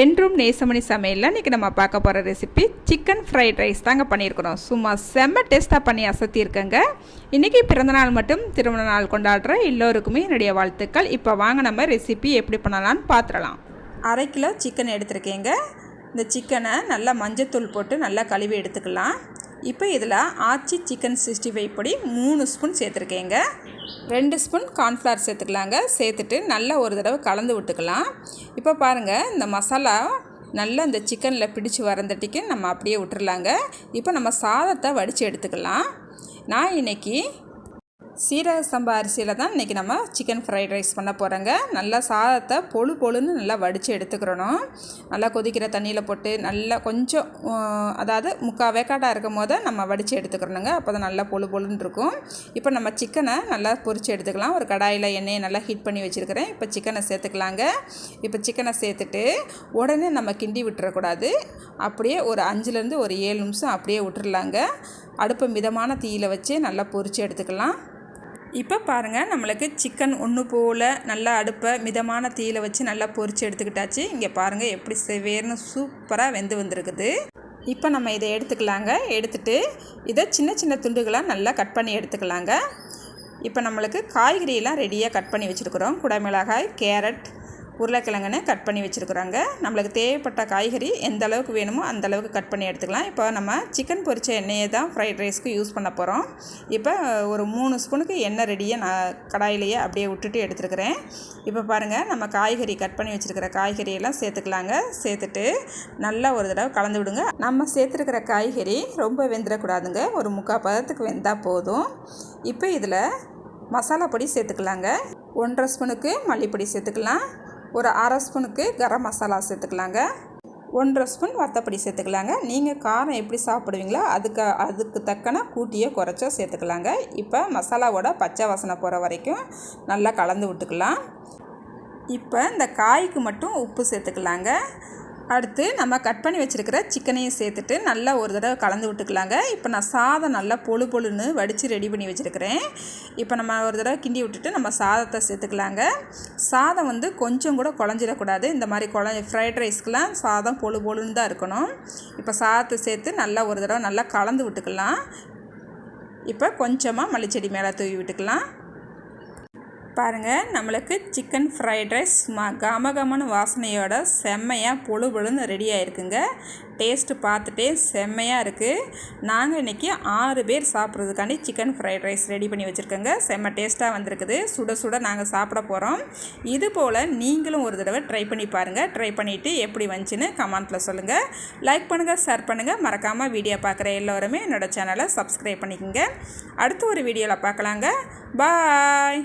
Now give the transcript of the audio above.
என்றும் நேசமணி சமையலில் இன்றைக்கி நம்ம பார்க்க போகிற ரெசிபி சிக்கன் ஃப்ரைட் ரைஸ் தாங்க பண்ணியிருக்கிறோம். சும்மா செம்ம டேஸ்ட்டாக பண்ணி அசத்தியிருக்கேங்க. இன்றைக்கி பிறந்தநாள் மட்டும் திருமண நாள் கொண்டாடுற எல்லோருக்குமே என்னுடைய வாழ்த்துக்கள். இப்போ வாங்க நம்ம ரெசிபி எப்படி பண்ணலான்னு பார்த்துடலாம் அரை கிலோ சிக்கன் எடுத்திருக்கேங்க. இந்த சிக்கனை நல்லா மஞ்சத்தூள் போட்டு நல்லா கழுவி எடுத்துக்கலாம். இப்போ இதில் ஆச்சி சிக்கன் சிக்ஸ்டி ஃபைவ் பொடி மூணு ஸ்பூன் சேர்த்துருக்கேங்க. ரெண்டு ஸ்பூன் கார்ன்ஃப்ளவர் சேர்த்துக்கலாங்க. சேர்த்துட்டு நல்லா ஒரு தடவை கலந்து விட்டுக்கலாம். இப்போ பாருங்கள் இந்த மசாலா நல்லா இந்த சிக்கனில் பிடிச்சி வரந்தட்டிக்கு நம்ம அப்படியே விட்டுறலாங்க. இப்போ நம்ம சாதத்தை வடித்து எடுத்துக்கலாம். நான் இன்றைக்கி சீரக சம்பா அரிசியில் தான் இன்றைக்கி நம்ம சிக்கன் ஃப்ரைட் ரைஸ் பண்ண போகிறோங்க நல்லா சாதத்தை பொழு பொழுன்னு நல்லா வடித்து எடுத்துக்கிறணும். நல்லா கொதிக்கிற தண்ணியில் போட்டு நல்லா கொஞ்சம் அதாவது முக்கால் வேக்காட்டாக இருக்கும் போது நம்ம வடித்து எடுத்துக்கிறணுங்க. அப்போ தான் நல்லா பொழு பொழுன்னு இருக்கும். இப்போ நம்ம சிக்கனை நல்லா பொரித்து எடுத்துக்கலாம். ஒரு கடாயில் எண்ணெயை நல்லா ஹீட் பண்ணி வச்சுருக்கிறேன். இப்போ சிக்கனை சேர்த்துக்கலாங்க. இப்போ சிக்கனை சேர்த்துட்டு உடனே நம்ம கிண்டி விட்டுறக்கூடாது. அப்படியே ஒரு அஞ்சுலேருந்து ஒரு ஏழு நிமிஷம் அப்படியே விட்டுறலாங்க. அடுப்பை மிதமான தீயில் வச்சு நல்லா பொரித்து எடுத்துக்கலாம். இப்போ பாருங்கள் நம்மளுக்கு சிக்கன் ஒன்று போல் நல்லா அடுப்பை மிதமான தீயில் வச்சு நல்லா பொரித்து எடுத்துக்கிட்டாச்சு. இங்கே பாருங்கள் எப்படி செவேர்னு சூப்பராக வெந்து வந்திருக்குது. இப்போ நம்ம இதை எடுத்துக்கலாங்க. எடுத்துகிட்டு இதை சின்ன சின்ன துண்டுகளாக நல்லா கட் பண்ணி எடுத்துக்கலாங்க. இப்போ நம்மளுக்கு காய்கறியெல்லாம் ரெடியாக கட் பண்ணி வச்சுருக்குறோம். குடமிளகாய் கேரட் உருளைக்கிழங்குன்னு கட் பண்ணி வச்சுருக்குறாங்க. நம்மளுக்கு தேவைப்பட்ட காய்கறி எந்த அளவுக்கு வேணுமோ அந்த அளவுக்கு கட் பண்ணி எடுத்துக்கலாம். இப்போ நம்ம சிக்கன் பொரிச்ச எண்ணெயை தான் ஃப்ரைட் ரைஸ்க்கு யூஸ் பண்ண போகிறோம் இப்போ ஒரு மூணு ஸ்பூனுக்கு எண்ணெய் ரெடியாக நான் கடாயிலேயே அப்படியே விட்டுட்டு எடுத்துருக்குறேன். இப்போ பாருங்கள் நம்ம காய்கறி கட் பண்ணி வச்சுருக்கிற காய்கறியெல்லாம் சேர்த்துக்கலாங்க. சேர்த்துட்டு நல்லா ஒரு தடவை கலந்து விடுங்க. நம்ம சேர்த்துருக்கிற காய்கறி ரொம்ப வெந்துடக்கூடாதுங்க. ஒரு முக்கால் பதத்துக்கு வெந்தால் போதும். இப்போ இதில் மசாலா பொடி சேர்த்துக்கலாங்க. ஒன்றரை ஸ்பூனுக்கு மல்லிப்பொடி சேர்த்துக்கலாம். ஒரு அரை ஸ்பூனுக்கு கரம் மசாலா சேர்த்துக்கலாங்க. ஒன்றரை ஸ்பூன் வத்தப்படி சேர்த்துக்கலாங்க. நீங்கள் காரம் எப்படி சாப்பிடுவீங்களோ அதுக்கு அதுக்கு தக்கன கூட்டியோ குறைச்சோ சேர்த்துக்கலாங்க. இப்போ மசாலாவோட பச்சை வாசனை போகிற வரைக்கும் நல்லா கலந்து விட்டுக்கலாம். இப்போ இந்த காய்க்கு மட்டும் உப்பு சேர்த்துக்கலாங்க. அடுத்து நம்ம கட் பண்ணி வச்சுருக்கிற சிக்கனையும் சேர்த்துட்டு நல்லா ஒரு தடவை கலந்து விட்டுக்கலாங்க. இப்போ நான் சாதம் நல்லா பொழு பொழுன்னு வடித்து ரெடி பண்ணி வச்சுருக்கிறேன். இப்போ நம்ம ஒரு தடவை கிண்டி விட்டுட்டு நம்ம சாதத்தை சேர்த்துக்கலாங்க. சாதம் வந்து கொஞ்சம் கூட குழஞ்சிடக்கூடாது. இந்த மாதிரி குழ ஃப்ரைட் ரைஸ்க்கெலாம் சாதம் பொழு பொழுன்னு தான் இருக்கணும். இப்போ சாதத்தை சேர்த்து நல்லா ஒரு தடவை நல்லா கலந்து விட்டுக்கலாம். இப்போ கொஞ்சமாக மல்லிச்செடி மேலே தூவி விட்டுக்கலாம். பாருங்கள் நம்மளுக்கு சிக்கன் ஃப்ரைட் ரைஸ் மா கமகமான வாசனையோட செம்மையாக பொழு பொழுன்னு ரெடி ஆயிருக்குங்க. டேஸ்ட்டு பார்த்துட்டே செம்மையாக இருக்குது நாங்கள் இன்றைக்கி ஆறு பேர் சாப்பிட்றதுக்காண்டி சிக்கன் ஃப்ரைட் ரைஸ் ரெடி பண்ணி வச்சுருக்கோங்க. செம்ம டேஸ்ட்டாக வந்திருக்குது. சுட சுட நாங்கள் சாப்பிட போகிறோம் இது போல் நீங்களும் ஒரு தடவை ட்ரை பண்ணி பாருங்கள் ட்ரை பண்ணிவிட்டு எப்படி வந்துச்சுன்னு கமெண்ட்டில் சொல்லுங்கள் லைக் பண்ணுங்கள் ஷேர் பண்ணுங்கள் மறக்காமல் வீடியோ பார்க்குற எல்லோருமே என்னோடய சேனலை சப்ஸ்கிரைப் பண்ணிக்கோங்க. அடுத்த ஒரு வீடியோவில் பார்க்கலாங்க. பாய்